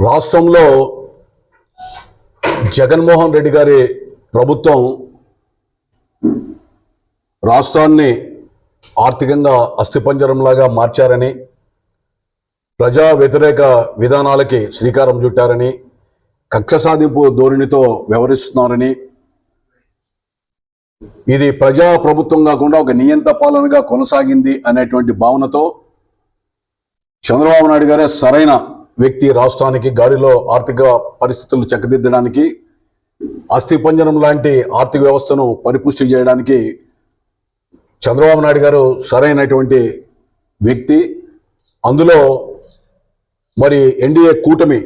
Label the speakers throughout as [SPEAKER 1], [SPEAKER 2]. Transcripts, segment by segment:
[SPEAKER 1] రాష్ట్రంలో జగన్మోహన్ రెడ్డి గారి ప్రభుత్వం రాష్ట్రాన్ని ఆర్థికంగా అస్థిపంజరంలాగా మార్చారని ప్రజా వ్యతిరేక విధానాలకి శ్రీకారం చుట్టారని కక్ష సాధింపు ధోరణితో వ్యవహరిస్తున్నారని ఇది ప్రజా ప్రభుత్వం కాకుండా ఒక నియంత పాలనగా కొనసాగింది అనేటువంటి భావనతో చంద్రబాబు నాయుడు గారే సరైన వ్యక్తి రాష్ట్రానికి గాడిలో ఆర్థిక పరిస్థితులు చక్కదిద్దడానికి అస్థిపంజరం లాంటి ఆర్థిక వ్యవస్థను పరిపుష్టి చేయడానికి చంద్రబాబు నాయుడు గారు సరైనటువంటి వ్యక్తి. అందులో మరి ఎన్డీఏ కూటమి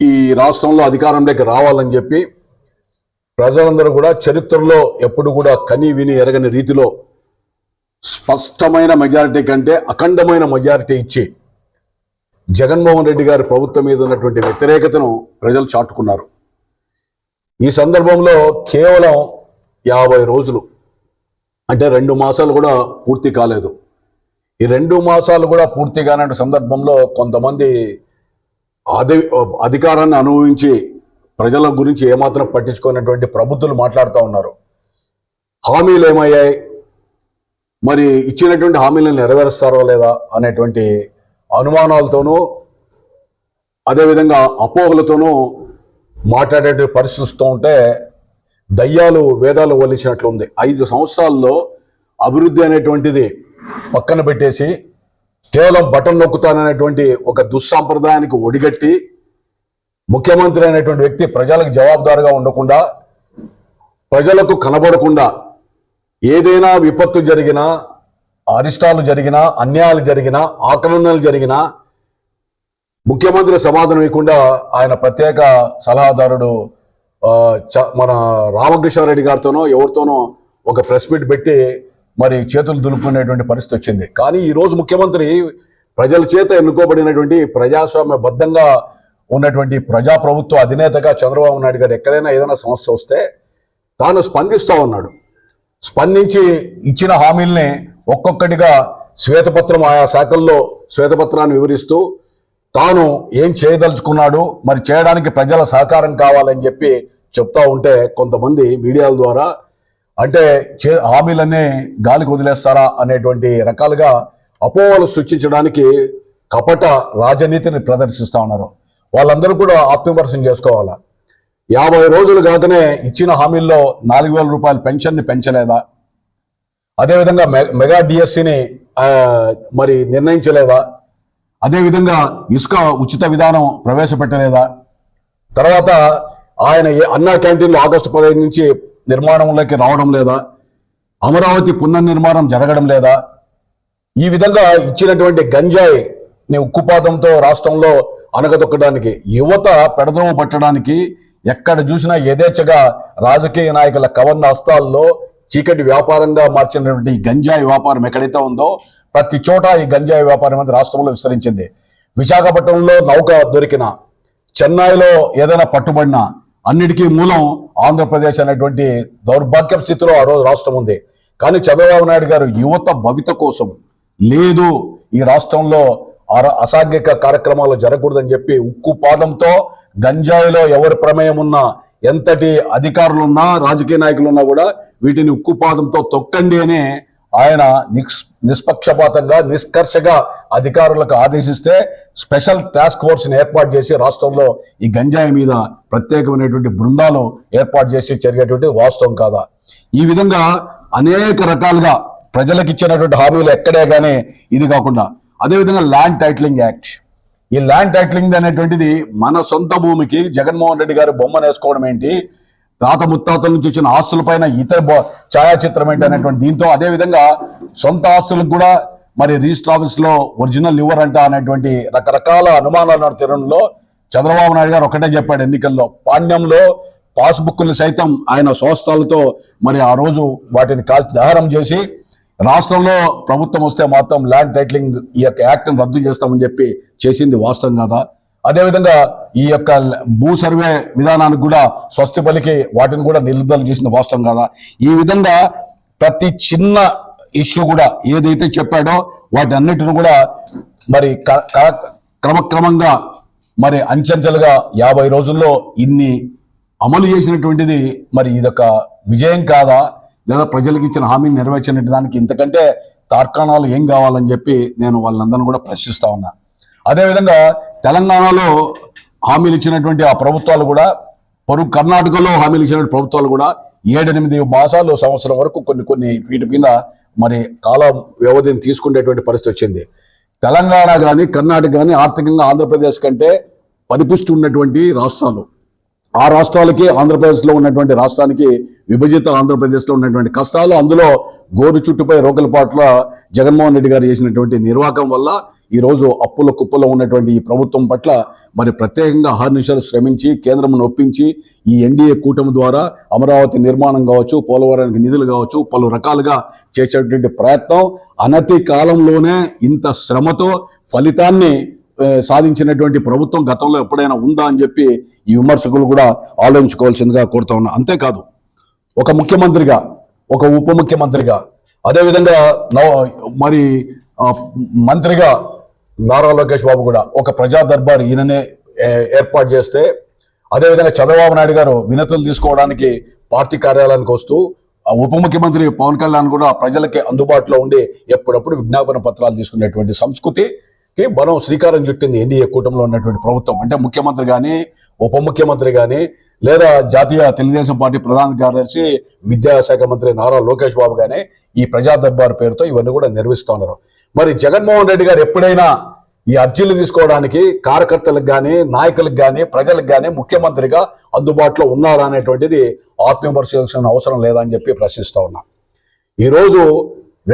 [SPEAKER 1] ఈ రాష్ట్రంలో అధికారంలోకి రావాలని చెప్పి ప్రజలందరూ కూడా చరిత్రలో ఎప్పుడు కూడా కని విని ఎరగని రీతిలో స్పష్టమైన మెజారిటీ కంటే అఖండమైన మెజారిటీ ఇచ్చి జగన్మోహన్ రెడ్డి గారి ప్రభుత్వం మీద ఉన్నటువంటి వ్యతిరేకతను ప్రజలు చాటుకున్నారు. ఈ సందర్భంలో కేవలం యాభై రోజులు అంటే రెండు మాసాలు కూడా పూర్తి కాలేదు. ఈ రెండు మాసాలు కూడా పూర్తి కాని సందర్భంలో కొంతమంది అధి అధికారాన్ని అనుభవించి ప్రజల గురించి ఏమాత్రం పట్టించుకున్నటువంటి ప్రభుత్వాలు మాట్లాడుతూ ఉన్నారు. హామీలు ఏమయ్యాయి? మరి ఇచ్చినటువంటి హామీలను నెరవేరుస్తారో లేదా అనేటువంటి అనుమానాలతోనూ అదేవిధంగా అపోహలతోనూ మాట్లాడే పరిస్థితి వస్తూ ఉంటే దయ్యాలు వేదాలు వల్లించినట్లుంది ఐదు సంవత్సరాల్లో అభివృద్ధి అనేటువంటిది పక్కన పెట్టేసి కేవలం బటన్ నొక్కుతాననేటువంటి ఒక దుస్సాంప్రదాయానికి ఒడిగట్టి ముఖ్యమంత్రి అనేటువంటి వ్యక్తి ప్రజలకు జవాబుదారుగా ఉండకుండా ప్రజలకు కనబడకుండా ఏదైనా విపత్తు జరిగినా అరిష్టాలు జరిగినా అన్యాయాలు జరిగినా ఆక్రమణలు జరిగినా ముఖ్యమంత్రి సమాధానం ఇవ్వకుండా ఆయన ప్రత్యేక సలహాదారుడు చ- మన రామకృష్ణారెడ్డి గారితోనో ఎవరితోనో ఒక ప్రెస్ మీట్ పెట్టి మరి చేతులు దులుపుకునేటువంటి పరిస్థితి వచ్చింది. కానీ ఈ రోజు ముఖ్యమంత్రి ప్రజల చేత ఎన్నుకోబడినటువంటి ప్రజాస్వామ్యబద్ధంగా ఉన్నటువంటి ప్రజాప్రభుత్వ అధినేతగా చంద్రబాబు నాయుడు గారు ఎక్కడైనా ఏదైనా సమస్య వస్తే తాను స్పందిస్తూ ఉన్నాడు. స్పందించి ఇచ్చిన హామీల్ని ఒక్కొక్కటిగా శ్వేతపత్రం ఆయా శాఖల్లో శ్వేతపత్రాన్ని వివరిస్తూ తాను ఏం చేయదలుచుకున్నాడు మరి చేయడానికి ప్రజల సహకారం కావాలని చెప్పి చెప్తా ఉంటే కొంతమంది మీడియాల ద్వారా అంటే చే హామీలన్నీ గాలికి వదిలేస్తారా అనేటువంటి రకాలుగా అపోహలు సృష్టించడానికి కపట రాజనీతిని ప్రదర్శిస్తూ ఉన్నారు. వాళ్ళందరూ కూడా ఆత్మవిమర్శనం చేసుకోవాలా? యాభై రోజులు కాకనే ఇచ్చిన హామీల్లో నాలుగు వేల రూపాయల పెన్షన్ని పెంచలేదా? అదేవిధంగా మె- మెగా డిఎస్సిని మరి నిర్ణయించలేదా? అదేవిధంగా ఇసుక ఉచిత విధానం ప్రవేశపెట్టలేదా? తర్వాత ఆయన అన్నా క్యాంటీన్లు ఆగస్టు పదహైదు నుంచి నిర్మాణంలోకి రావడం లేదా? అమరావతి పునర్నిర్మాణం జరగడం లేదా? ఈ విధంగా ఇచ్చినటువంటి గంజాయి ని ఉక్కుపాతంతో రాష్ట్రంలో అనగదొక్కడానికి యువత పెడదోవ పట్టడానికి ఎక్కడ చూసినా యథేచ్ఛగా రాజకీయ నాయకుల కవర్ణ హస్తాల్లో చీకటి వ్యాపారంగా మార్చినటువంటి గంజాయి వ్యాపారం ఎక్కడైతే ఉందో ప్రతి చోట ఈ గంజాయి వ్యాపారం అనేది రాష్ట్రంలో విస్తరించింది. విశాఖపట్నంలో నౌక దొరికిన చెన్నైలో ఏదైనా పట్టుబడినా అన్నిటికీ మూలం ఆంధ్రప్రదేశ్ అనేటువంటి దౌర్భాగ్య స్థితిలో ఆ రోజు రాష్ట్రం ఉంది. కానీ చంద్రబాబు నాయుడు గారు యువత భవిత కోసం లేదు ఈ రాష్ట్రంలో అర- అసాంఘిక కార్యక్రమాలు జరగకూడదని చెప్పి ఉక్కు పాదంతో గంజాయిలో ఎవరి ప్రమేయం ఉన్నా ఎంతటి అధికారులున్నా రాజకీయ నాయకులున్నా కూడా వీటిని ఉక్కుపాదంతో తొక్కండి అని ఆయన నిస్ నిష్పక్షపాతంగా నిష్కర్షగా అధికారులకు ఆదేశిస్తే స్పెషల్ టాస్క్ ఫోర్స్ని ఏర్పాటు చేసి రాష్ట్రంలో ఈ గంజాయి మీద ప్రత్యేకమైనటువంటి బృందాలు ఏర్పాటు చేసి జరిగేటువంటి వాస్తవం కాదా? ఈ విధంగా అనేక రకాలుగా ప్రజలకు ఇచ్చినటువంటి హామీలు ఎక్కడే కానీ ఇది కాకుండా అదేవిధంగా ల్యాండ్ టైటిలింగ్ యాక్ట్. ఈ ల్యాండ్ టైటిలింగ్ అనేటువంటిది మన సొంత భూమికి జగన్మోహన్ రెడ్డి గారు బొమ్మను వేసుకోవడం ఏంటి? తాత ముత్తాతల నుంచి వచ్చిన ఆస్తులపైన ఇతర ఛాయాచిత్రం ఏంటి అనేటువంటి దీంతో అదే విధంగా సొంత ఆస్తులకు కూడా మరి రిజిస్టర్ ఆఫీస్లో ఒరిజినల్ ఇవ్వరంట అనేటువంటి రకరకాల అనుమానాలు తీరంలో చంద్రబాబు నాయుడు గారు ఒకటే చెప్పాడు ఎన్నికల్లో. పాండ్యంలో పాస్బుక్లు సైతం ఆయన స్వస్థలతో మరి ఆ రోజు వాటిని కాల్చి దహనం చేసి రాష్ట్రంలో ప్రభుత్వం వస్తే మాత్రం ల్యాండ్ టైటిలింగ్ ఈ యొక్క యాక్ట్ని రద్దు చేస్తామని చెప్పి చేసింది వాస్తవం కదా? అదేవిధంగా ఈ యొక్క భూ సర్వే విధానానికి కూడా స్వస్తి పలికి వాటిని కూడా నిలుదల చేసింది వాస్తవం కదా? ఈ విధంగా ప్రతి చిన్న ఇష్యూ కూడా ఏదైతే చెప్పాడో వాటి అన్నిటిని కూడా మరి క- క- క్రమక్రమంగా మరి అంచెంచెలుగా యాభై రోజుల్లో ఇన్ని అమలు చేసినటువంటిది మరి ఇదొక విజయం కాదా? లేదా ప్రజలకు ఇచ్చిన హామీని నెరవేర్చిన దానికి ఇంతకంటే తార్కాణాలు ఏం కావాలని చెప్పి నేను వాళ్ళందరినీ కూడా ప్రశ్నిస్తా ఉన్నా. అదేవిధంగా తెలంగాణలో హామీలు ఇచ్చినటువంటి ఆ ప్రభుత్వాలు కూడా పొరుగు కర్ణాటకలో హామీలు ఇచ్చినటువంటి ప్రభుత్వాలు కూడా ఏడెనిమిది మాసాలు సంవత్సరం వరకు కొన్ని కొన్ని వీటి మీద మరి కాల వ్యవధిని తీసుకునేటువంటి పరిస్థితి వచ్చింది. తెలంగాణ కానీ కర్ణాటక కానీ ఆర్థికంగా ఆంధ్రప్రదేశ్ కంటే పరిపుష్టి ఉన్నటువంటి రాష్ట్రాలు. ఆ రాష్ట్రాలకి ఆంధ్రప్రదేశ్లో ఉన్నటువంటి రాష్ట్రానికి విభజిత ఆంధ్రప్రదేశ్లో ఉన్నటువంటి కష్టాలు అందులో గోరు చుట్టుపై రోకలపాట్ల జగన్మోహన్ రెడ్డి గారు చేసినటువంటి నిర్వాహకం వల్ల ఈరోజు అప్పుల కుప్పలో ఉన్నటువంటి ఈ ప్రభుత్వం పట్ల మరి ప్రత్యేకంగా హార్నిషాలు శ్రమించి కేంద్రం ఒప్పించి ఈ ఎన్డీఏ కూటమి ద్వారా అమరావతి నిర్మాణం కావచ్చు పోలవరానికి నిధులు కావచ్చు పలు రకాలుగా చేసేటువంటి ప్రయత్నం. అనతి కాలంలోనే ఇంత శ్రమతో ఫలితాన్ని సాధించినటువంటి ప్రభుత్వం గతంలో ఎప్పుడైనా ఉందా అని చెప్పి ఈ విమర్శకులు కూడా ఆలోచించుకోవాల్సిందిగా కోరుతా ఉన్నా. అంతేకాదు ఒక ముఖ్యమంత్రిగా ఒక ఉప ముఖ్యమంత్రిగా అదేవిధంగా నవ- మరి మంత్రిగా నారా లోకేష్ బాబు కూడా ఒక ప్రజా దర్బార్ ఈయననే ఏ- ఏర్పాటు చేస్తే అదేవిధంగా చంద్రబాబు నాయుడు గారు వినతులు తీసుకోవడానికి పార్టీ కార్యాలయానికి వస్తూ ఉప ముఖ్యమంత్రి పవన్ కళ్యాణ్ కూడా ప్రజలకి అందుబాటులో ఉండి ఎప్పుడప్పుడు విజ్ఞాపన పత్రాలు తీసుకునేటువంటి సంస్కృతి కి బలం శ్రీకారం చుట్టింది ఎన్డీఏ కూటమిలో ఉన్నటువంటి ప్రభుత్వం. అంటే ముఖ్యమంత్రి కానీ ఉప ముఖ్యమంత్రి కానీ లేదా జాతీయ తెలుగుదేశం పార్టీ ప్రధాన కార్యదర్శి విద్యాశాఖ మంత్రి నారా లోకేష్ బాబు కానీ ఈ ప్రజా దర్బార్ పేరుతో ఇవన్నీ కూడా నిర్వహిస్తూ ఉన్నారు. మరి జగన్మోహన్ రెడ్డి గారు ఎప్పుడైనా ఈ అర్జీలు తీసుకోవడానికి కార్యకర్తలకు కానీ నాయకులకు కానీ ప్రజలకు కానీ ముఖ్యమంత్రిగా అందుబాటులో ఉన్నారా అనేటువంటిది ఆత్మవిమర్శించాల్సిన అవసరం లేదా అని చెప్పి ప్రశ్నిస్తా ఉన్నా. ఈరోజు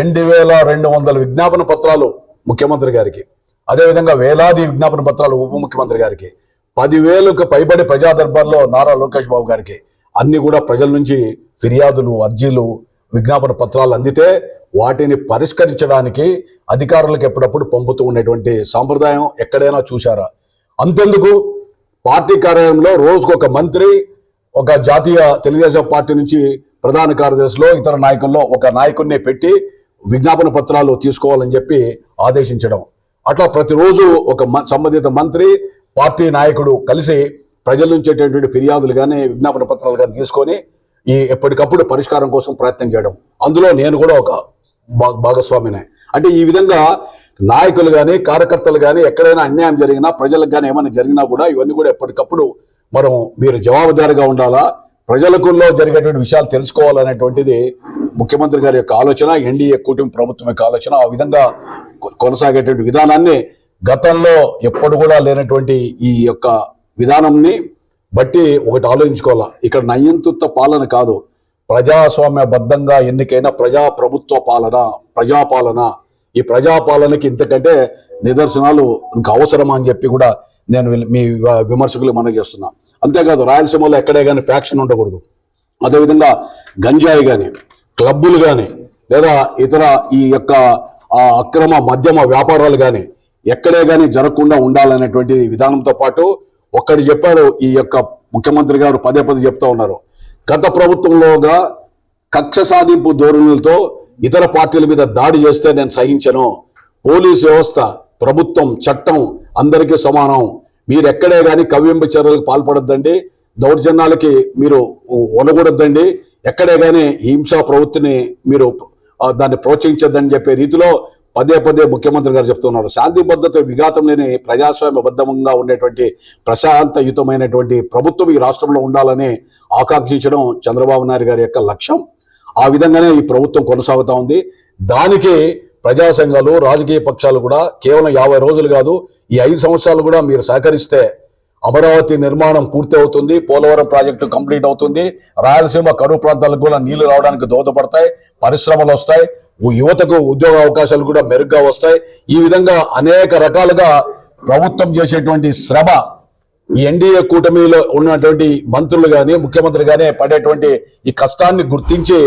[SPEAKER 1] రెండు వేల రెండు వందల విజ్ఞాపన పత్రాలు ముఖ్యమంత్రి గారికి. అదేవిధంగా వేలాది విజ్ఞాపన పత్రాలు ఉప ముఖ్యమంత్రి గారికి పదివేలకు పైబడి ప్రజా దర్బార్లో నారా లోకేష్ బాబు గారికి అన్ని కూడా ప్రజల నుంచి ఫిర్యాదులు అర్జీలు విజ్ఞాపన పత్రాలు అందితే వాటిని పరిష్కరించడానికి అధికారులకు ఎప్పుడప్పుడు పంపుతూ ఉండేటువంటి సాంప్రదాయం ఎక్కడైనా చూశారా? అంతెందుకు? పార్టీ కార్యాలయంలో రోజుకు ఒక మంత్రి ఒక జాతీయ తెలుగుదేశం పార్టీ నుంచి ప్రధాన కార్యదర్శిలో ఇతర నాయకుల్లో ఒక నాయకుడిని పెట్టి విజ్ఞాపన పత్రాలు తీసుకోవాలని చెప్పి ఆదేశించడం. అట్లా ప్రతిరోజు ఒక సంబంధిత మంత్రి పార్టీ నాయకుడు కలిసి ప్రజల నుంచి వచ్చేటటువంటి ఫిర్యాదులు కానీ విజ్ఞాపన పత్రాలు కానీ తీసుకొని ఈ ఎప్పటికప్పుడు పరిష్కారం కోసం ప్రయత్నం చేయడం. అందులో నేను కూడా ఒక భాగస్వామినే. అంటే ఈ విధంగా నాయకులు కానీ కార్యకర్తలు కానీ ఎక్కడైనా అన్యాయం జరిగినా ప్రజలకు కానీ ఏమైనా జరిగినా కూడా ఇవన్నీ కూడా ఎప్పటికప్పుడు మనం మీరు జవాబుదారిగా ఉండాలా? ప్రజలకుల్లో జరిగేటువంటి విషయాలు తెలుసుకోవాలనేటువంటిది ముఖ్యమంత్రి గారి యొక్క ఆలోచన ఎన్డీఏ కూటమి ప్రభుత్వం యొక్క ఆలోచన. ఆ విధంగా కొనసాగేటువంటి విధానాన్ని గతంలో ఎప్పుడు కూడా లేనటువంటి ఈ యొక్క విధానంని బట్టి ఒకటి ఆలోచించుకోవాలా. ఇక్కడ నయ్యంతుత్త పాలన కాదు ప్రజాస్వామ్యబద్ధంగా ఎన్నికైన ప్రజా ప్రభుత్వ పాలన ప్రజాపాలన ఈ ప్రజాపాలనకి ఇంతకంటే నిదర్శనాలు ఇంకా అవసరమా అని చెప్పి కూడా నేను మీ విమర్శకులు మనం చేస్తున్నాను అంతేకాదు రాయలసీమలో ఎక్కడే కానీ ఫ్యాక్షన్ ఉండకూడదు. అదేవిధంగా గంజాయి కానీ క్లబ్బులు కానీ లేదా ఇతర ఈ యొక్క అక్రమ మధ్యమ వ్యాపారాలు కానీ ఎక్కడే కానీ జరగకుండా ఉండాలనేటువంటి విధానంతో పాటు ఒక్కడు చెప్పారు ఈ యొక్క ముఖ్యమంత్రి గారు పదే పదే చెప్తా ఉన్నారు. గత ప్రభుత్వంలోగా కక్ష సాధింపు ధోరణులతో ఇతర పార్టీల మీద దాడి చేస్తే నేను సహించను. పోలీస్ వ్యవస్థ ప్రభుత్వం చట్టం అందరికీ సమానం. మీరు ఎక్కడే కానీ కవ్యంబ చర్యలకు పాల్పడొద్దండి. దౌర్జన్యాలకి మీరు ఉండకూడదండి ఎక్కడే కానీ హింసా ప్రవృత్తిని మీరు దాన్ని ప్రోత్సహించద్దని చెప్పే రీతిలో పదే పదే ముఖ్యమంత్రి గారు చెప్తున్నారు. శాంతి భద్రత విఘాతం లేని ప్రజాస్వామ్యబద్ధంగా ఉండేటువంటి ప్రశాంతయుతమైనటువంటి ప్రభుత్వం ఈ రాష్ట్రంలో ఉండాలని ఆకాంక్షించడం చంద్రబాబు నాయుడు గారి యొక్క లక్ష్యం. ఆ విధంగానే ఈ ప్రభుత్వం కొనసాగుతూ ఉంది. దానికి ప్రజా సంఘాలు రాజకీయ పక్షాలు కూడా కేవలం యాభై రోజులు కాదు ఈ ఐదు సంవత్సరాలు కూడా మీరు సహకరిస్తే అమరావతి నిర్మాణం పూర్తి అవుతుంది పోలవరం ప్రాజెక్టు కంప్లీట్ అవుతుంది రాయలసీమ కరువు ప్రాంతాలకు కూడా నీళ్ళు రావడానికి దోహదపడతాయి పరిశ్రమలు వస్తాయి యువతకు ఉద్యోగ అవకాశాలు కూడా మెరుగ్గా వస్తాయి. ఈ విధంగా అనేక రకాలుగా ప్రభుత్వం చేసేటువంటి శ్రమ ఈ ఎన్డీఏ కూటమిలో ఉన్నటువంటి మంత్రులు కానీ ముఖ్యమంత్రి కానీ పడేటువంటి ఈ కష్టాన్ని గుర్తించి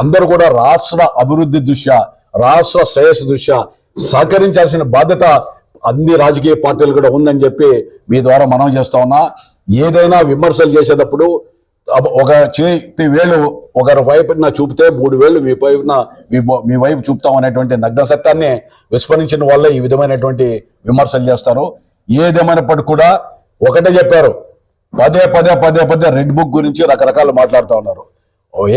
[SPEAKER 1] అందరూ కూడా రాష్ట్ర అభివృద్ధి దృష్ట్యా రాష్ట్ర శ్రేయస్సు దృష్ట్యా సహకరించాల్సిన బాధ్యత అన్ని రాజకీయ పార్టీలు కూడా ఉందని చెప్పి మీ ద్వారా మనం చేస్తా ఉన్నా. ఏదైనా విమర్శలు చేసేటప్పుడు ఒక చేతి వేలు ఒకరి వైపున చూపితే మూడు వేలు మీ వైపున మీ వైపు చూపుతాం అనేటువంటి నగ్న సత్యాన్ని విస్మరించిన వాళ్ళే ఈ విధమైనటువంటి విమర్శలు చేస్తారు. ఏదేమైనప్పటికీ కూడా ఒకటే చెప్పారు. పదే పదే పదే పదే రెడ్ బుక్ గురించి రకరకాలు మాట్లాడుతూ ఉన్నారు.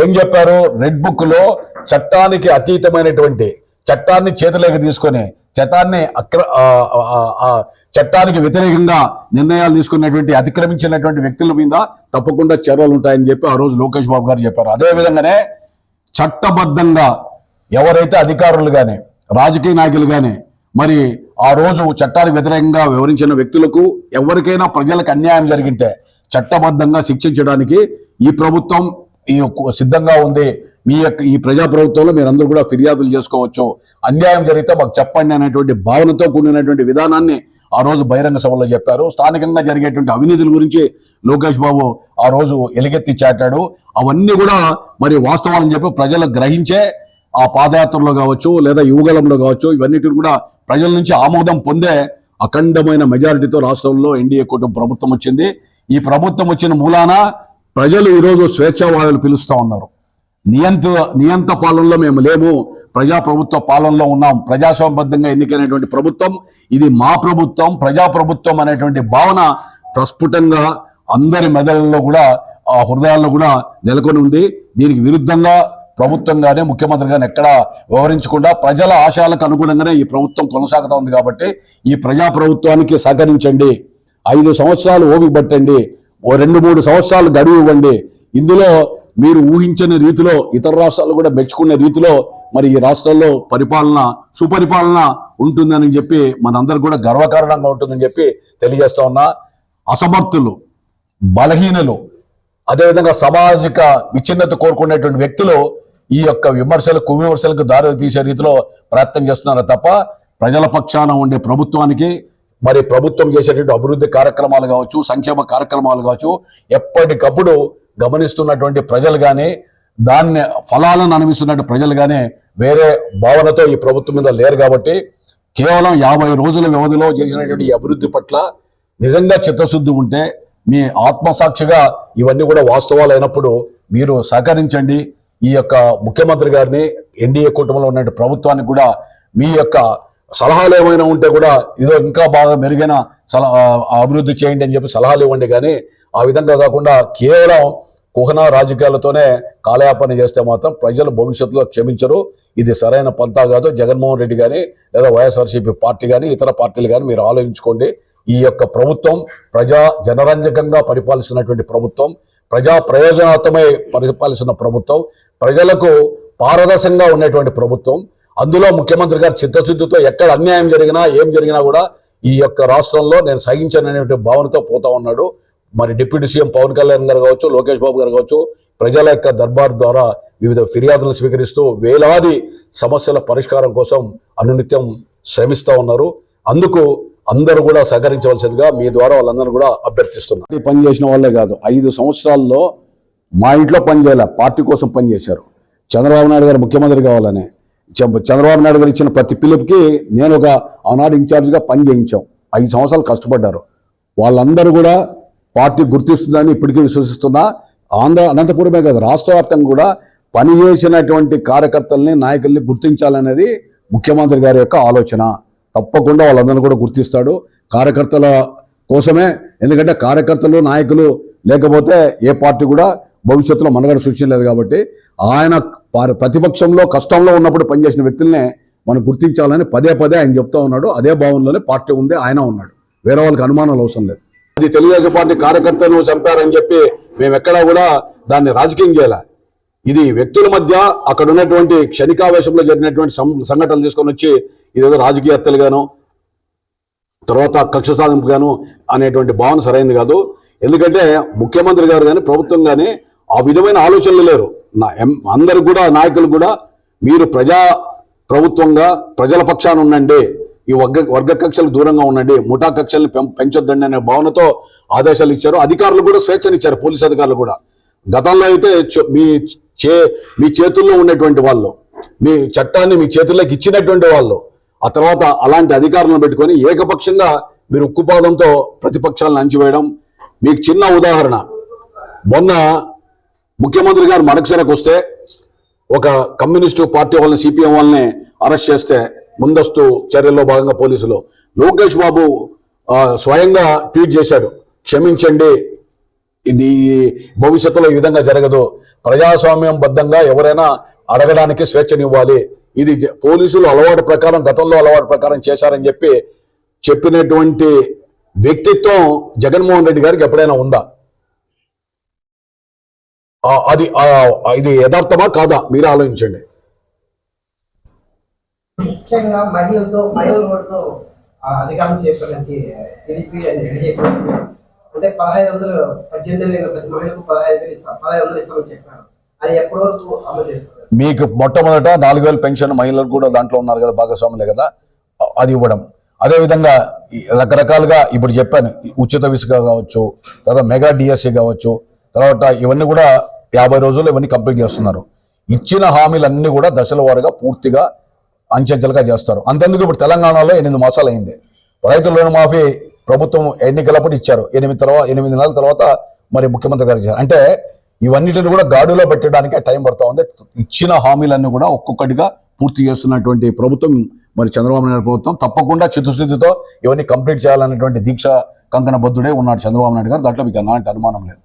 [SPEAKER 1] ఏం చెప్పారు? రెడ్ బుక్లో చట్టానికి అతీతమైనటువంటి చట్టాన్ని చేతిలోకి తీసుకొని చట్టాన్ని అక్ర చట్టానికి వ్యతిరేకంగా నిర్ణయాలు తీసుకున్నటువంటి అతిక్రమించినటువంటి వ్యక్తుల మీద తప్పకుండా చర్యలు ఉంటాయని చెప్పి ఆ రోజు లోకేష్ బాబు గారు చెప్పారు. అదే విధంగానే చట్టబద్ధంగా ఎవరైతే అధికారులు కానీ రాజకీయ నాయకులు కానీ మరి ఆ రోజు చట్టానికి వ్యతిరేకంగా వివరించిన వ్యక్తులకు ఎవరికైనా ప్రజలకు అన్యాయం జరిగింటే చట్టబద్ధంగా శిక్షించడానికి ఈ ప్రభుత్వం ఈ యొక్క సిద్ధంగా ఉంది మీ యొక్క ఈ ప్రజా ప్రభుత్వంలో మీరందరూ కూడా ఫిర్యాదులు చేసుకోవచ్చు. అన్యాయం జరిగితే మాకు చెప్పండి అనేటువంటి భావనతో కూడినటువంటి విధానాన్ని ఆ రోజు బహిరంగ సభలో చెప్పారు. స్థానికంగా జరిగేటువంటి అవినీతుల గురించి లోకేష్ బాబు ఆ రోజు ఎలుగెత్తి చాటాడు. అవన్నీ కూడా మరి వాస్తవాలని చెప్పి ప్రజలు గ్రహించే ఆ పాదయాత్రలో కావచ్చు లేదా యువగలంలో కావచ్చు ఇవన్నిటిని కూడా ప్రజల నుంచి ఆమోదం పొందే అఖండమైన మెజారిటీతో రాష్ట్రంలో ఎన్డీఏ కూటమి ప్రభుత్వం వచ్చింది. ఈ ప్రభుత్వం వచ్చిన మూలాన ప్రజలు ఈరోజు స్వేచ్ఛావాయులు పిలుస్తూ ఉన్నారు. నియంత నియంత పాలనలో మేము లేము. ప్రజా ప్రభుత్వ పాలనలో ఉన్నాం. ప్రజాస్వామ్యబద్ధంగా ఎన్నికైనటువంటి ప్రభుత్వం ఇది మా ప్రభుత్వం ప్రజా ప్రభుత్వం అనేటువంటి భావన ప్రస్ఫుటంగా అందరి మెదళ్ళలో కూడా ఆ హృదయాల్లో కూడా నెలకొని ఉంది. దీనికి విరుద్ధంగా ప్రభుత్వం కానీ ముఖ్యమంత్రి కానీ వివరించకుండా ప్రజల ఆశయాలకు అనుగుణంగానే ఈ ప్రభుత్వం కొనసాగుతూ ఉంది కాబట్టి ఈ ప్రజా ప్రభుత్వానికి సహకరించండి. ఐదు సంవత్సరాలు ఓపిక పట్టండి. ఓ రెండు మూడు సంవత్సరాలు గడువు ఇవ్వండి. ఇందులో మీరు ఊహించని రీతిలో ఇతర రాష్ట్రాలు కూడా మెచ్చుకునే రీతిలో మరి ఈ రాష్ట్రాల్లో పరిపాలన సుపరిపాలన ఉంటుందని చెప్పి మనందరికి కూడా గర్వకారణంగా ఉంటుందని చెప్పి తెలియజేస్తా ఉన్నా. అసమర్థులు బలహీనులు అదేవిధంగా సామాజిక విచ్ఛిన్నత కోరుకునేటువంటి వ్యక్తులు ఈ యొక్క విమర్శలు కువిమర్శలకు దారి తీసే రీతిలో ప్రయత్నం చేస్తున్నారు తప్ప ప్రజల పక్షాన ఉండే ప్రభుత్వానికి మరి ప్రభుత్వం చేసేటువంటి అభివృద్ధి కార్యక్రమాలు కావచ్చు సంక్షేమ కార్యక్రమాలు కావచ్చు ఎప్పటికప్పుడు గమనిస్తున్నటువంటి ప్రజలు కానీ దాన్ని ఫలాలను అనుభవిస్తున్నట్టు ప్రజలు కానీ వేరే భావనతో ఈ ప్రభుత్వం మీద లేరు కాబట్టి కేవలం యాభై రోజుల వ్యవధిలో చేసినటువంటి అభివృద్ధి పట్ల నిజంగా చిత్తశుద్ధి ఉంటే మీ ఆత్మసాక్షిగా ఇవన్నీ కూడా వాస్తవాలు అయినప్పుడు మీరు సహకరించండి. ఈ యొక్క ముఖ్యమంత్రి గారిని ఎన్డీఏ కుటుంబంలో ఉన్న ప్రభుత్వానికి కూడా మీ యొక్క సలహాలు ఏమైనా ఉంటే కూడా ఇదో ఇంకా బాగా మెరుగైన సలహా అభివృద్ధి చేయండి అని చెప్పి సలహాలు ఇవ్వండి. కానీ ఆ విధంగా కాకుండా కేవలం కుహనా రాజకీయాలతోనే కాలయాపన చేస్తే మాత్రం ప్రజలు భవిష్యత్తులో క్షమించరు. ఇది సరైన పంతా కాదు. జగన్మోహన్ రెడ్డి కానీ లేదా వైఎస్ఆర్సీపీ పార్టీ కానీ ఇతర పార్టీలు కానీ మీరు ఆలోచించుకోండి. ఈ యొక్క ప్రభుత్వం ప్రజా జనరంజకంగా పరిపాలిస్తున్నటువంటి ప్రభుత్వం ప్రజా ప్రయోజనార్థమై పరిపాలిస్తున్న ప్రభుత్వం ప్రజలకు పారదర్శకంగా ఉన్నటువంటి ప్రభుత్వం. అందులో ముఖ్యమంత్రి గారు చిత్తశుద్ధితో ఎక్కడ అన్యాయం జరిగినా ఏం జరిగినా కూడా ఈ యొక్క రాష్ట్రంలో నేను సహించననేటువంటి భావనతో పోతా ఉన్నాడు. మరి డిప్యూటీ సీఎం పవన్ కళ్యాణ్ గారు కావచ్చు లోకేష్ బాబు గారు కావచ్చు ప్రజల యొక్క దర్బార్ ద్వారా వివిధ ఫిర్యాదులను స్వీకరిస్తూ వేలాది సమస్యల పరిష్కారం కోసం అనునిత్యం శ్రమిస్తూ ఉన్నారు. అందుకు అందరూ కూడా సహకరించవలసిందిగా మీ ద్వారా వాళ్ళందరూ కూడా అభ్యర్థిస్తున్నారు పని చేసిన వాళ్ళే కాదు ఐదు సంవత్సరాల్లో మా ఇంట్లో పని పార్టీ కోసం పనిచేశారు చంద్రబాబు నాయుడు గారు ముఖ్యమంత్రి కావాలని చంద్రబాబు నాయుడు గారు ఇచ్చిన ప్రతి పిలుపుకి నేను ఒక ఆనాడు ఇన్ఛార్జ్గా పని చేయించాం. ఐదు సంవత్సరాలు కష్టపడ్డారు. వాళ్ళందరూ కూడా పార్టీ గుర్తిస్తుందని ఇప్పటికీ విశ్వసిస్తున్నా. ఆంధ్ర అనంతపురమే కాదు రాష్ట్ర వ్యాప్తంగా కూడా పనిచేసినటువంటి కార్యకర్తల్ని నాయకుల్ని గుర్తించాలనేది ముఖ్యమంత్రి గారి యొక్క ఆలోచన. తప్పకుండా వాళ్ళందరినీ కూడా గుర్తిస్తాడు. కార్యకర్తల కోసమే ఎందుకంటే కార్యకర్తలు నాయకులు లేకపోతే ఏ పార్టీ కూడా భవిష్యత్తులో మనుగడ సృష్టించలేదు కాబట్టి ఆయన ప్రతిపక్షంలో కష్టంలో ఉన్నప్పుడు పనిచేసిన వ్యక్తులనే మనం గుర్తించాలని పదే పదే ఆయన చెప్తా ఉన్నాడు. అదే భావనలోనే పార్టీ ఉంది ఆయన ఉన్నాడు. వేరే వాళ్ళకి అనుమానాలు అవసరం లేదు. అది తెలుగుదేశం పార్టీ కార్యకర్తలను చంపారని చెప్పి మేము ఎక్కడా కూడా దాన్ని రాజకీయం చేయాలి? ఇది వ్యక్తుల మధ్య అక్కడ ఉన్నటువంటి క్షణికావేశంలో జరిగినటువంటి సం- సంఘటనలు తీసుకొని వచ్చి ఇదేదో రాజకీయ హత్యలుగాను తర్వాత కక్ష సాధింపుగాను అనేటువంటి భావన సరైనది కాదు. ఎందుకంటే ముఖ్యమంత్రి గారు కానీ ప్రభుత్వం కానీ ఆ విధమైన ఆలోచనలు లేరు. నా ఎం- అందరు కూడా నాయకులు కూడా మీరు ప్రజా ప్రభుత్వంగా ప్రజల పక్షాన ఉండండి. ఈ వర్గ వర్గ కక్షలకు దూరంగా ఉండండి ముఠా కక్షల్ని పెం- పెంచొద్దండి అనే భావనతో ఆదేశాలు ఇచ్చారు. అధికారులు కూడా స్వేచ్ఛనిచ్చారు పోలీసు అధికారులు కూడా. గతంలో అయితే మీ చే మీ చేతుల్లో ఉన్నటువంటి వాళ్ళు మీ చట్టాన్ని మీ చేతుల్లోకి ఇచ్చినటువంటి వాళ్ళు ఆ తర్వాత అలాంటి అధికారులను పెట్టుకొని ఏకపక్షంగా మీరు ఉక్కుపాదంతో ప్రతిపక్షాలను అంచివేయడం మీకు చిన్న ఉదాహరణ. మొన్న ముఖ్యమంత్రి గారు మరొకసారికి వస్తే ఒక కమ్యూనిస్టు పార్టీ వాళ్ళని సిపిఎం వాళ్ళని అరెస్ట్ చేస్తే ముందస్తు చర్యల్లో భాగంగా పోలీసులు. లోకేష్ బాబు స్వయంగా ట్వీట్ చేశాడు. క్షమించండి ఇది భవిష్యత్తులో ఈ విధంగా జరగదు. ప్రజాస్వామ్యం బద్ధంగా ఎవరైనా అడగడానికి స్వేచ్ఛనివ్వాలి. ఇది జ- పోలీసులు అలవాటు ప్రకారం గతంలో అలవాటు ప్రకారం చేశారని చెప్పి చెప్పినటువంటి వ్యక్తిత్వం జగన్మోహన్ రెడ్డి గారికి ఎప్పుడైనా ఉందా? అది ఇది యథార్థమా కాదా? మీరు ఆలోచించండి.
[SPEAKER 2] ముఖ్యంగా మహిళలతో మహిళల ఓటుతో అధికారం చేపడానికి టీడీపీ అని ఎన్డీఏ అంటే పదహైదు వందలు పద్దెనిమిది ఏళ్ళ ప్రతి మహిళకు పదహైదు వేలు ఇస్తాం పదహైదు వందలు ఇస్తామని చెప్పారు. అది ఎప్పటి వరకు అమలు చేస్తారు?
[SPEAKER 1] మీకు మొట్టమొదట నాలుగు వేల పెన్షన్ మహిళలు కూడా దాంట్లో ఉన్నారు కదా భాగస్వాములే కదా అది ఇవ్వడం. అదేవిధంగా రకరకాలుగా ఇప్పుడు చెప్పాను ఉచిత విసుక కావచ్చు తర్వాత మెగా డిఎస్సి కావచ్చు తర్వాత ఇవన్నీ కూడా యాభై రోజుల్లో ఇవన్నీ కంప్లీట్ చేస్తున్నారు. ఇచ్చిన హామీలన్నీ కూడా దశల వారుగా పూర్తిగా అంచెంచెలుగా చేస్తారు. అంతెందుకు ఇప్పుడు తెలంగాణలో ఎనిమిది మాసాలు అయింది రైతుల రుణమాఫీ ప్రభుత్వం ఎన్నికలప్పుడు ఇచ్చారు. ఎనిమిది తర్వాత ఎనిమిది నెలల తర్వాత మరి ముఖ్యమంత్రి గారు ఇచ్చారు. అంటే ఇవన్నిటిని కూడా గాడులో పెట్టడానికి టైం పడుతూ ఉంది. ఇచ్చిన హామీలన్నీ కూడా ఒక్కొక్కటిగా పూర్తి చేస్తున్నటువంటి ప్రభుత్వం మరి చంద్రబాబు నాయుడు ప్రభుత్వం తప్పకుండా చిత్తశుద్ధితో ఇవన్నీ కంప్లీట్ చేయాలన్నటువంటి దీక్ష కంకణ బద్దుడే ఉన్నాడు చంద్రబాబు నాయుడు గారు. దాంట్లో మీకు ఎలాంటి అనుమానం లేదు.